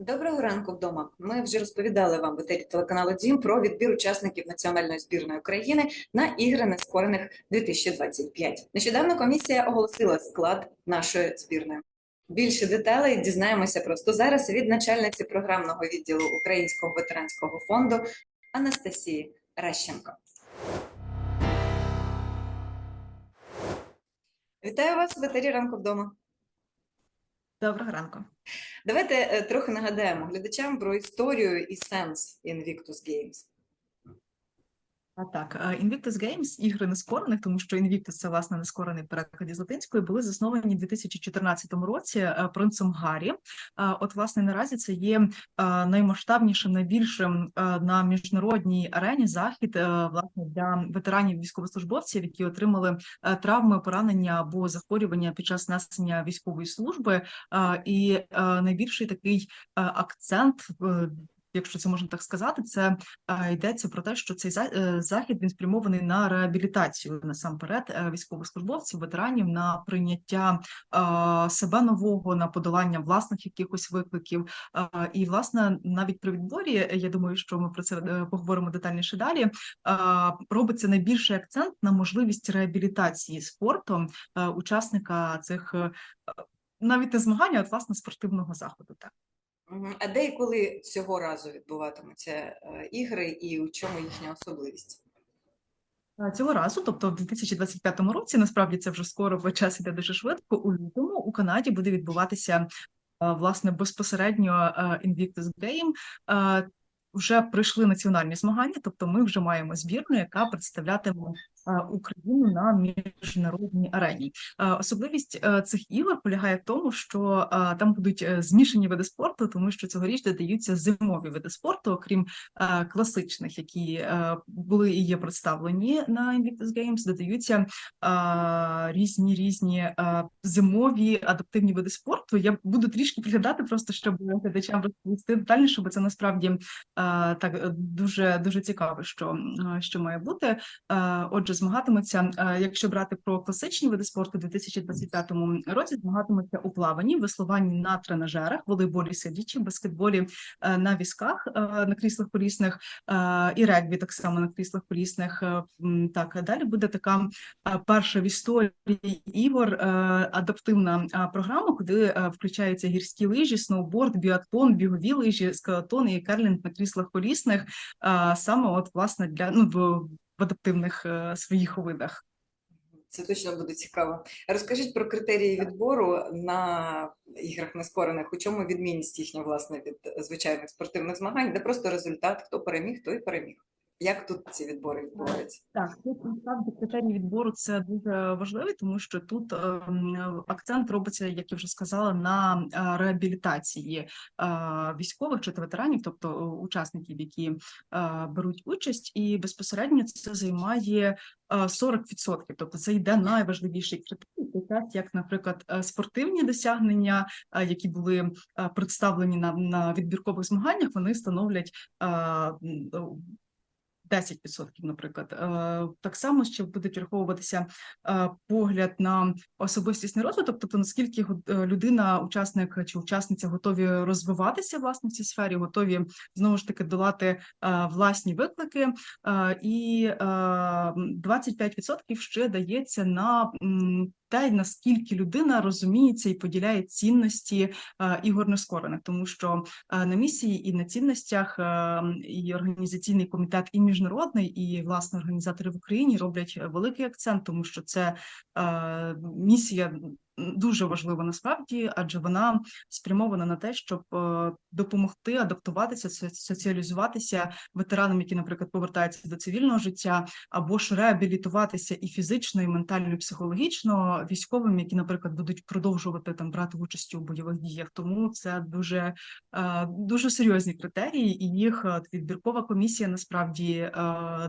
Доброго ранку вдома. Ми вже розповідали вам в етері телеканалу Дім про відбір учасників національної збірної України на ігри нескорених 2025. Нещодавно комісія оголосила склад нашої збірної. Більше деталей дізнаємося просто зараз від начальниці програмного відділу Українського ветеранського фонду Анастасії Ращенко. Вітаю вас в етері ранку вдома. Доброго ранку. Давайте е, трохи нагадаємо глядачам про історію і сенс Invictus Games. А так, е, Invictus Games, ігри нескорених, тому що Invictus – це власне нескорений переклад із латинської, були засновані в 2014 році е, принцем Гаррі. Е, От, власне, наразі це є наймасштабнішим, найбільшим на міжнародній арені захід власне для ветеранів військовослужбовців, які отримали травми, поранення або захворювання під час несення військової служби. І найбільший такий акцент. Якщо це можна так сказати, це е, йдеться про те, що цей е, захід він спрямований на реабілітацію насамперед е, військовослужбовців, ветеранів на прийняття себе нового, на подолання власних якихось викликів. І власне навіть при відборі, я думаю, що ми про це поговоримо детальніше далі. Робиться найбільший акцент на можливість реабілітації спортом учасника цих навіть не змагань, а власне спортивного заходу. Так. А де і коли цього разу відбуватимуться е, ігри, і у чому їхня особливість? Цього разу, тобто в 2025 році, насправді це вже скоро, бо час іде дуже швидко. У лютому у Канаді буде відбуватися власне безпосередньо а, Invictus Game. Вже прийшли національні змагання, тобто ми вже маємо збірну, яка представлятиме Україну на міжнародній арені. Особливість цих ігор полягає в тому, що там будуть е, змішані види спорту, тому що цьогоріч додаються зимові види спорту, окрім е, класичних, які е, були і є представлені на Invictus Games, додаються е, різні різні е, зимові адаптивні види спорту. Я буду трішки приглядати, просто щоб глядачам розповісти детальніше, бо це насправді е, так е, дуже дуже цікаво, що, е, що має бути. Е, Отже, змагатимуться, е, якщо брати про класичні види спорту, у 2025 році змагатимуться у плаванні, веслуванні на тренажерах, волейболі сидячі, баскетболі е, на візках, е, на кріслах колісних і регбі так само на кріслах колісних. Так, далі буде така перша в історії ігор адаптивна програма, куди включаються гірські лижі, сноуборд, біатлон, бігові лижі, скелетон і керлінг на кріслах колісних, саме от власне для ну в, в адаптивних е, своїх видах. Це точно буде цікаво. Розкажіть про критерії відбору на іграх нескорених. У чому відмінність їхня, власне, від звичайних спортивних змагань, де просто результат, хто переміг, той переміг. Як тут ці відбори відбуваються? Так, тут насправді критерії відбору це дуже важливий, тому що тут ем, акцент робиться, як я вже сказала, на е, реабілітації е, військових чи ветеранів, тобто е, учасників, які беруть участь, і безпосередньо це займає е, 40%. Тобто це йде найважливіший критерій, як, наприклад, спортивні досягнення, які були представлені на, на відбіркових змаганнях, вони становлять 10%, наприклад. Е, Так само ще будуть враховуватися е, погляд на особистісний розвиток, тобто наскільки е, людина, учасник чи учасниця готові розвиватися власне в цій сфері, готові знову ж таки долати власні виклики, і е, м, 25% ще дається на те, наскільки людина розуміється і поділяє цінності е, ігор нескорених, тому що е, на місії і на цінностях е, і організаційний комітет, і міжнародний, і власне організатори в Україні роблять великий акцент, тому що це місія дуже важлива насправді, адже вона спрямована на те, щоб е, допомогти адаптуватися, соціалізуватися ветеранам, які, наприклад, повертаються до цивільного життя, або ж реабілітуватися і фізично, і ментально, і психологічно військовим, які, наприклад, будуть продовжувати там брати участь у бойових діях. Тому це дуже е, дуже серйозні критерії, і їх е, відбіркова комісія насправді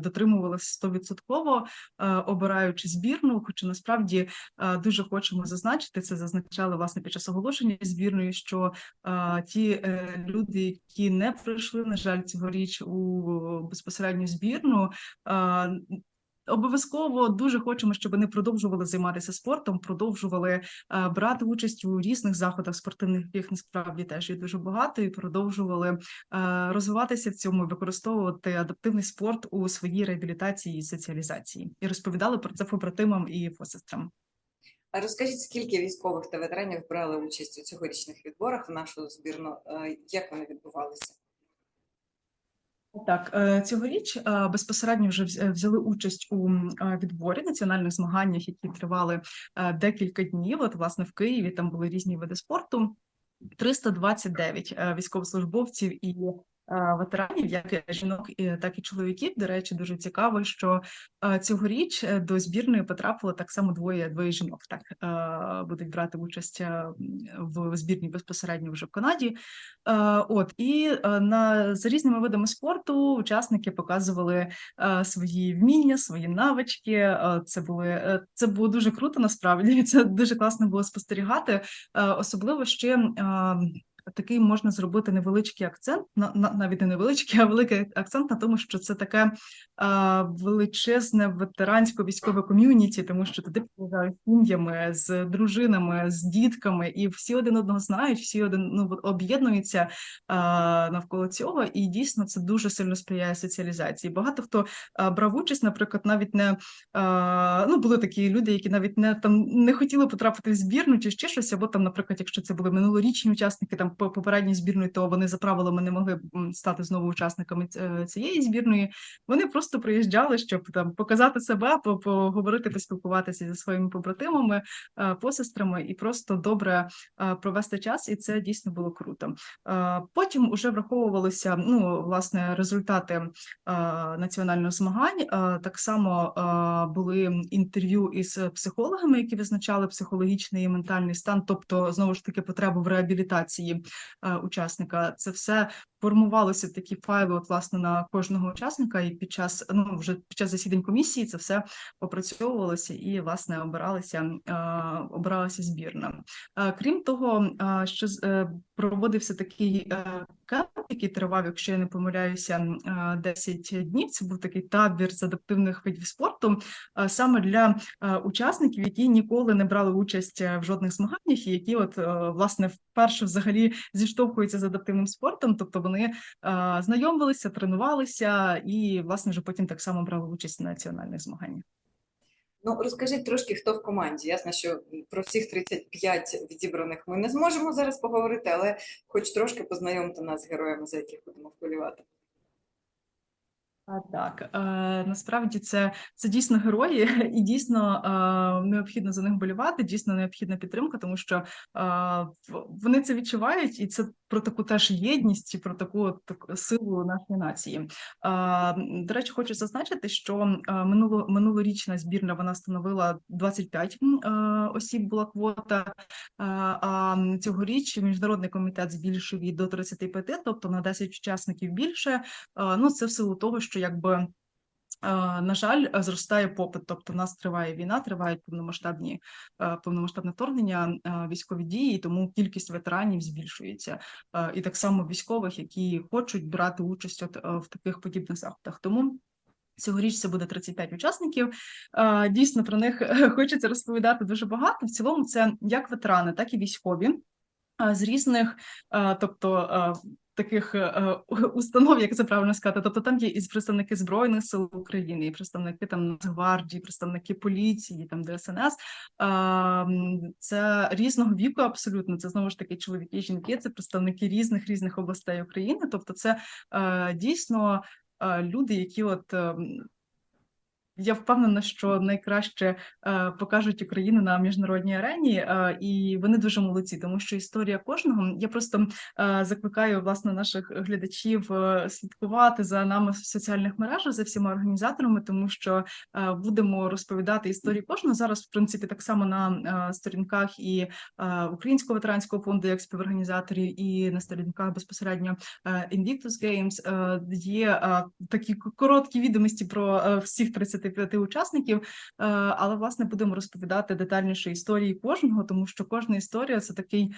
дотримувалася 100%, е, обираючи збірну. Хоча насправді дуже хочемо зазначити, це зазначали власне під час оголошення збірної, що е, ті е, люди, які не пройшли, на жаль, цьогоріч у безпосередню збірну. е, обов'язково дуже хочемо, щоб вони продовжували займатися спортом, продовжували е, брати участь у різних заходах спортивних, яких насправді теж є дуже багато, і продовжували е, розвиватися в цьому, використовувати адаптивний спорт у своїй реабілітації і соціалізації, і розповідали про це побратимам і посестрам. Розкажіть, скільки військових та ветеранів брали участь у цьогорічних відборах в нашу збірну? Е, Як вони відбувалися? Так, е, цьогоріч е, безпосередньо вже взяли участь у відборі національних змаганнях, які тривали декілька днів. От, власне, в Києві там були різні види спорту. 329 е, військовослужбовців і ветеранів, як жінок, так і чоловіків. До речі, дуже цікаво, що е, цьогоріч е, до збірної потрапило так само двоє двоє жінок. Так е, будуть брати участь е, в збірні безпосередньо вже в Канаді. Е, От і е, на за різними видами спорту учасники показували е, свої вміння, свої навички. Е, Це були е, це було дуже круто. Насправді це дуже класно було спостерігати. Е, Особливо ще е, такий можна зробити невеличкий акцент, на, на навіть не невеличкий, а великий акцент на тому, що це таке величезне ветерансько-військове ком'юніті, тому що туди приїжджають сім'ями з дружинами, з дітками, і всі один одного знають, всі один ну об'єднуються навколо цього, і дійсно це дуже сильно сприяє соціалізації. Багато хто брав участь, наприклад, навіть не ну були такі люди, які навіть не там не хотіли потрапити в збірну чи ще щось, або там, наприклад, якщо це були минулорічні учасники там по попередньої збірної, то вони за правилами не могли стати знову учасниками цієї збірної. Вони просто приїжджали, щоб там показати себе, по- поговорити, поспілкуватися зі своїми побратимами, е, посестрами і просто добре е, провести час, і це дійсно було круто. Е, Потім уже враховувалися ну власне результати е, національних змагань. Е, Так само е, були інтерв'ю із психологами, які визначали психологічний і ментальний стан, тобто знову ж таки потребу в реабілітації е, учасника. Це все формувалося такі файли, от власне на кожного учасника, і під час ну вже під час засідань комісії це все опрацьовувалося і власне обиралися е, обиралася збірна. Е, Крім того, що проводився такий кемп, який тривав, якщо я не помиляюся, м, е, 10 днів. Це був такий табір з адаптивних видів спорту, саме для учасників, які ніколи не брали участь е, в жодних змаганнях, і які, от е, власне, вперше взагалі зіштовхуються з адаптивним спортом, тобто вони знайомилися, тренувалися і, власне, вже потім так само брали участь в національних змаганнях. Ну, розкажіть трошки, хто в команді. Ясно, що про всіх 35 відібраних ми не зможемо зараз поговорити, але хоч трошки познайомити нас з героями, за яких будемо вболівати. Так, е, насправді це, це дійсно герої, і дійсно е, необхідно за них болівати, дійсно необхідна підтримка, тому що е, вони це відчувають, і це про таку теж єдність і про таку, от таку силу нашої нації. Е, до речі, хочу зазначити, що е, минуло, минулорічна збірна вона становила 25 м, е, осіб була квота, цьогоріч міжнародний комітет збільшив її до 35, тобто на 10 учасників більше. Ну, це в силу того, що якби. На жаль, зростає попит, тобто в нас триває війна, тривають повномасштабні повномасштабне вторгнення, військові дії, тому кількість ветеранів збільшується, і так само військових, які хочуть брати участь от, в таких подібних заходах. Тому Цьогоріч це буде 35 учасників. Е, Дійсно, про них хочеться розповідати дуже багато. В цілому, це як ветерани, так і військові е, з різних, е, тобто е, таких е, установ, як це правильно сказати. Тобто там є і представники Збройних сил України, і представники там Нацгвардії, представники поліції, там ДСНС. Е, Це різного віку абсолютно. Це знову ж таки чоловіки, жінки, це представники різних різних областей України. Тобто, це е, дійсно е, люди, які от. Я впевнена, що найкраще е, покажуть Україну на міжнародній арені, е, і вони дуже молодці, тому що історія кожного. Я просто е, закликаю власне наших глядачів слідкувати за нами в соціальних мережах за всіма організаторами, тому що будемо розповідати історії кожного зараз. В принципі, так само на сторінках і Українського ветеранського фонду, як співорганізаторів, і на сторінках безпосередньо Invictus Games є такі короткі відомості про всіх 35 учасників, е, але власне будемо розповідати детальніше історії кожного, тому що кожна історія це такий.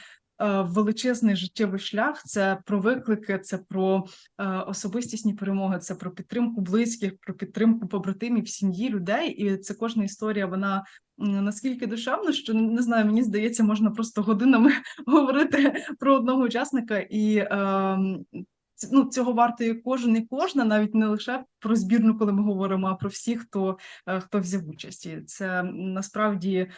величезний життєвий шлях. Це про виклики, це про е, особистісні перемоги, це про підтримку близьких, про підтримку побратимів, сім'ї, людей. І це кожна історія. Вона наскільки душевна, що не знаю, мені здається, можна просто годинами говорити про одного учасника і. ц- Ну, цього вартує кожен і кожна, навіть не лише про збірну, коли ми говоримо, а про всіх, хто, е, хто взяв участь. Це насправді е,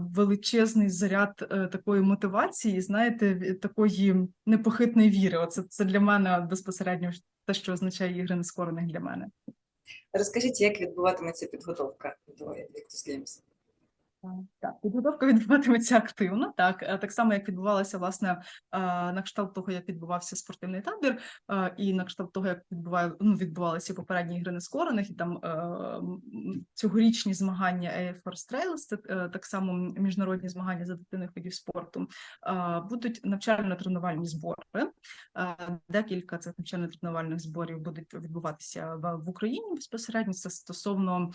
величезний заряд е, такої мотивації, знаєте, такої непохитної віри. Оце це для мене безпосередньо те, що означає ігри нескорених для мене. Розкажіть, як відбуватиметься підготовка до Invictus Games? Так, підготовка відбуватиметься активно, так е, так само, як відбувалася власне е, на кшталт того, як відбувався спортивний табір, е, і на кшталт того, як відбуває, ну, відбувалися попередні ігри нескорених, і там цьогорічні змагання Air Force Trails, це так само міжнародні змагання з адаптивних видів спорту, будуть навчально-тренувальні збори. Декілька цих навчально-тренувальних зборів будуть відбуватися в, Україні безпосередньо. Це стосовно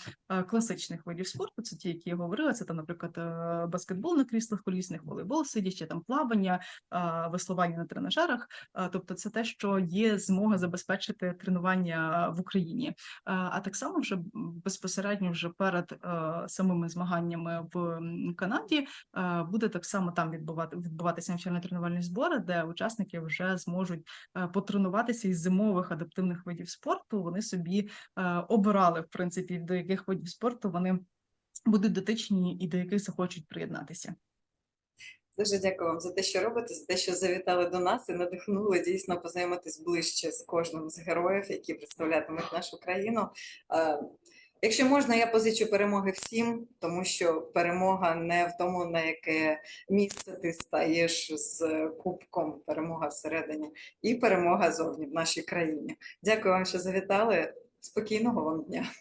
класичних видів спорту, це ті, які я говорила. Це там, наприклад, е, баскетбол на кріслах колісних, волейбол, сидячи, там плавання, е, веслування на тренажерах. Е, Тобто, це те, що є змога забезпечити тренування в Україні. А так само вже безпосередньо вже перед самими змаганнями в Канаді буде так само там відбувати відбуватися навчально-тренувальні збори, де учасники вже зможуть потренуватися із зимових адаптивних видів спорту. Вони собі обирали в принципі до яких видів спорту вони будуть дотичні і до яких захочуть приєднатися. Дуже дякую вам за те, що робите, за те, що завітали до нас і надихнули дійсно познайомитись ближче з кожним з героїв, які представлятимуть нашу країну. Е, Якщо можна, я позичу перемоги всім, тому що перемога не в тому, на яке місце ти стаєш з кубком, перемога всередині і перемога зовні в нашій країні. Дякую вам, що завітали. Спокійного вам дня.